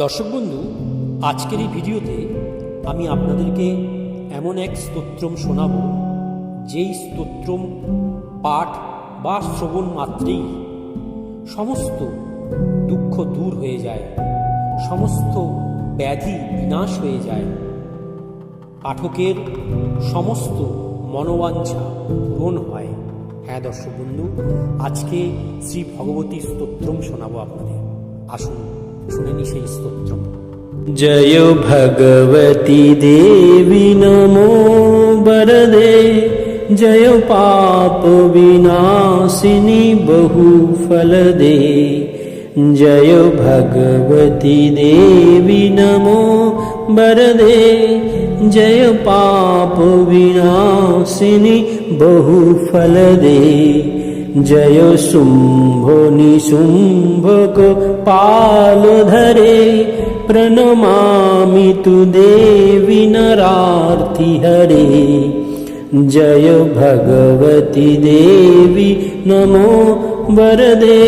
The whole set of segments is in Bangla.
দর্শক বন্ধু, আজকের এই ভিডিওতে আমি আপনাদেরকে এমন এক স্তোত্রম শোনাব, যেই স্তোত্রম পাঠ বা শ্রবণ মাত্রেই সমস্ত দুঃখ দূর হয়ে যায়, সমস্ত ব্যাধি বিনাশ হয়ে যায়। পাঠকের সমস্ত মনোবাঞ্ছা পূরণ হয়। হ্যাঁ দর্শক বন্ধু, আজকে শ্রী ভগবতী স্তোত্রম শোনাবো আপনাদের। আসুন। जय भगवती देवी नमो बरदे जय पाप विनाशिनि बहुफलदे। जय भगवती देवी नमो बरदे जय पाप विनाशिनि बहुफलदे। जय शुम्भ निशुम्भक पाल धरे प्रणमामि तु देवि नरार्ति हरे। जय भगवति देवि नमो वरदे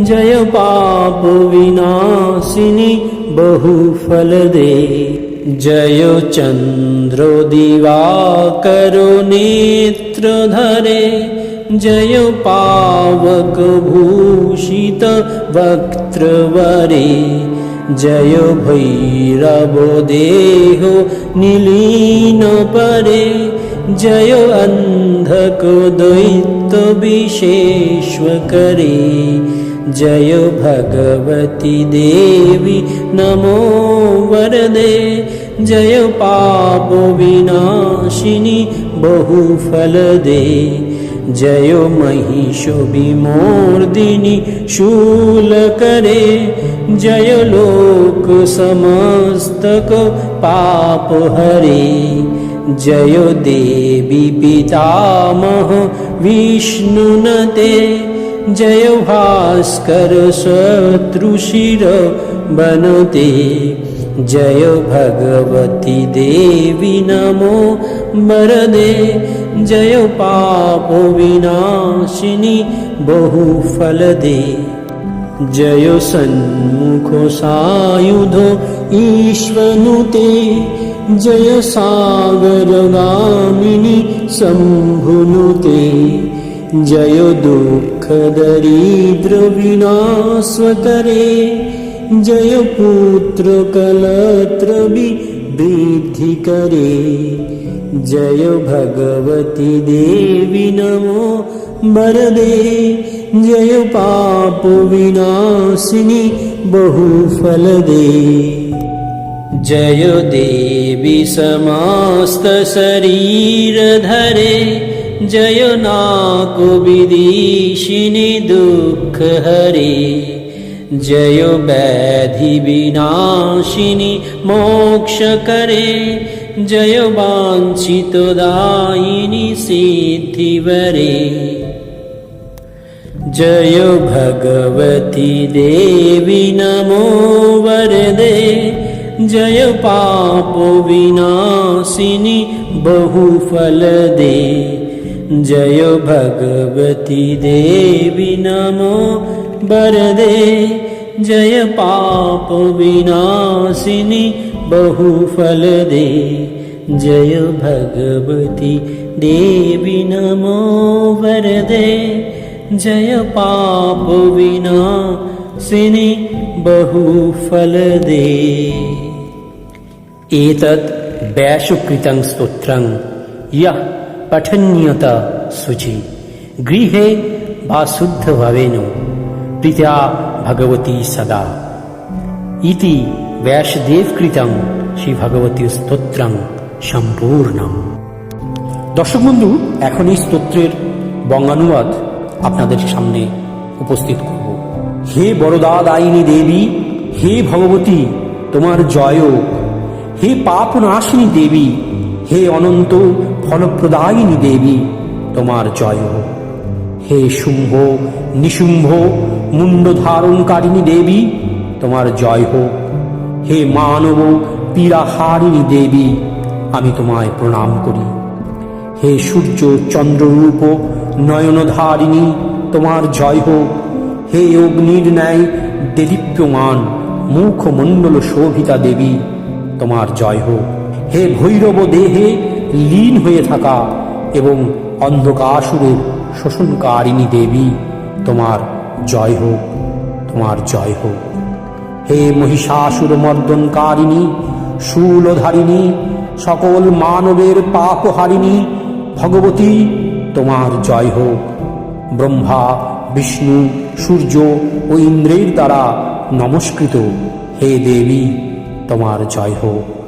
जय पाप विनाशिनि बहुफलदे जय चन्द्रो दिवाकरो नेत्रधरे जय पावकभूषित वक्त्रवरे जय भैरवो देहो निलीन परे जय अन्धक दैत्य विशेष्वकरे जय भगवती देवी नमो वरदे। जय पाप विनाशिनि बहुफलदे जय महिष विमोर्दिनि शूलकरे जय लोक समस्तक पाप हरे। जय देवी पितामह विष्णुनते जय भास्कर शत्रुशिर बनते जय भगवती देवी नमो वरदे। जय पाप विनाशिनि बहुफलदे। जय सन्मुख सायुध ईश्वनुते जय सागरगामिनि शम्भुनुते जय दुःखदरिद्रविनाश्वकरे जय जयपुत्र कलत्र करे। जय भगवती देवि नमो वरदे। जय पाप विनाशिनि बहुफलदे। जय देवी समास्त शरीर धरे। जय नाको विदिशिनि दुःख हरे। जय व्याधिविनाशिनि मोक्षकरे जय वाञ्छितदायिनि सिद्धिवरे जय भगवती देवी नमो वरदे। जय पाप विनाशिनि बहुफलदे जय भगवती देवी नमो वरदे। जय पाप विनाशिनि बहुफलदे जय भगवती देवी नमो वरदे। जय पाप विनाशिनि बहुफलदे एतत् व्यासकृतं स्तोत्रं। यः পঠনীয়তা শুচি গৃহে বা শুদ্ধ শুদ্ধভাবেন। প্রীতা ভগবতী সদা। ইতি ব্যাসদেবকৃতং শ্রী ভগবতী স্তোত্রং সম্পূর্ণ দর্শক বন্ধু, এখন এই স্তোত্রের বঙ্গানুবাদ আপনাদের সামনে উপস্থিত করব। হে বরদাদায়িনী দেবী, হে ভগবতী, তোমার জয় হে পাপ নাশিনী দেবী, হে অনন্ত ফলপ্রদায়িনী দেবী, তোমার জয় হে শুম্ভ, নিশুম্ভ মুন্ড ধারণকারিণী দেবী, তোমার জয় হোক। হে মানব পীড়াহারিণী দেবী, আমি তোমায় প্রণাম করি। হে সূর্য চন্দ্ররূপ, নয়নধারিণী, তোমার জয় হোক। হে অগ্নির ন্যায় দেদীপ্যমান মুখমণ্ডল শোভিতা দেবী, তোমার জয় হোক। হে ভৈরব দেহে লীন হয়ে থাকা এবং অন্ধকাসুরের শোষণকারিণী দেবী, তোমার জয় হোক, তোমার জয় হোক। হে মহিষাসুর মর্দনকারিণী, শূলধারিণী, সকল মানবের পাপহারিণী, ভগবতী, তোমার জয় হোক। ব্রহ্মা, বিষ্ণু, সূর্য ও ইন্দ্রের দ্বারা নমস্কৃত হে দেবী, তোমার জয় হোক।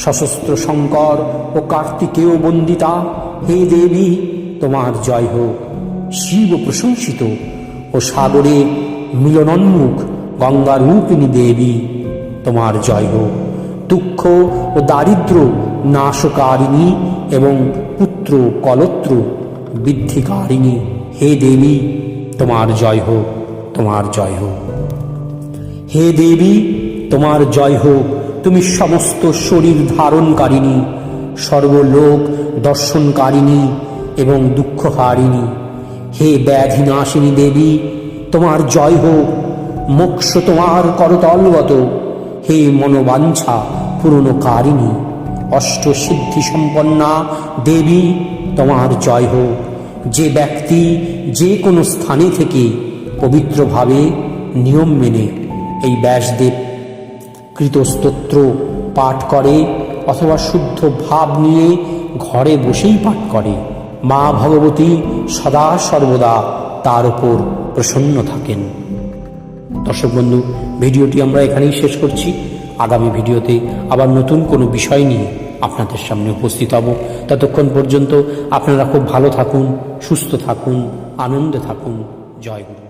সশস্ত্র শঙ্কর ও কার্তিকেয় বন্দিতা, হে দেবী, তোমার জয় হোক। শিব প্রশংসিত ও সাগরে মিলনোন্মুখ গঙ্গারূপিণী দেবী, তোমার জয় হোক। দুঃখ ও দারিদ্র নাশকারিণী এবং পুত্র কলত্র বৃদ্ধিকারিণী, হে দেবী, তোমার জয় হোক, তোমার জয় হোক। হে দেবী, তোমার জয় হোক। তুমি সমস্ত শরীর ধারণকারিণী, সর্বলোক দর্শনকারিণী এবং দুঃখহারিণী। হে ব্যাধিনাশিনী দেবী, তোমার জয় হোক, মোক্ষ তোমার করতলগত হে মনোবাঞ্ছা পূরণকারিণী অষ্টসিদ্ধি সম্পন্না দেবী, তোমার জয় হোক। যে ব্যক্তি যে কোনো স্থানে থেকে পবিত্রভাবে নিয়ম মেনে এই ব্যাসদেব কৃত স্তোত্র পাঠ করে অথবা শুদ্ধ ভাব নিয়ে ঘরে বসেই পাঠ করে। মা ভগবতী সদা সর্বদা তার উপর প্রসন্ন থাকেন। দর্শক বন্ধু, ভিডিওটি আমরা এখানেই শেষ করছি। আগামী ভিডিওতে আবার নতুন কোনো বিষয় নিয়ে আপনাদের সামনে উপস্থিত হব। ততক্ষণ পর্যন্ত আপনারা খুব ভালো থাকুন, সুস্থ থাকুন, আনন্দে থাকুন। জয় গুরু।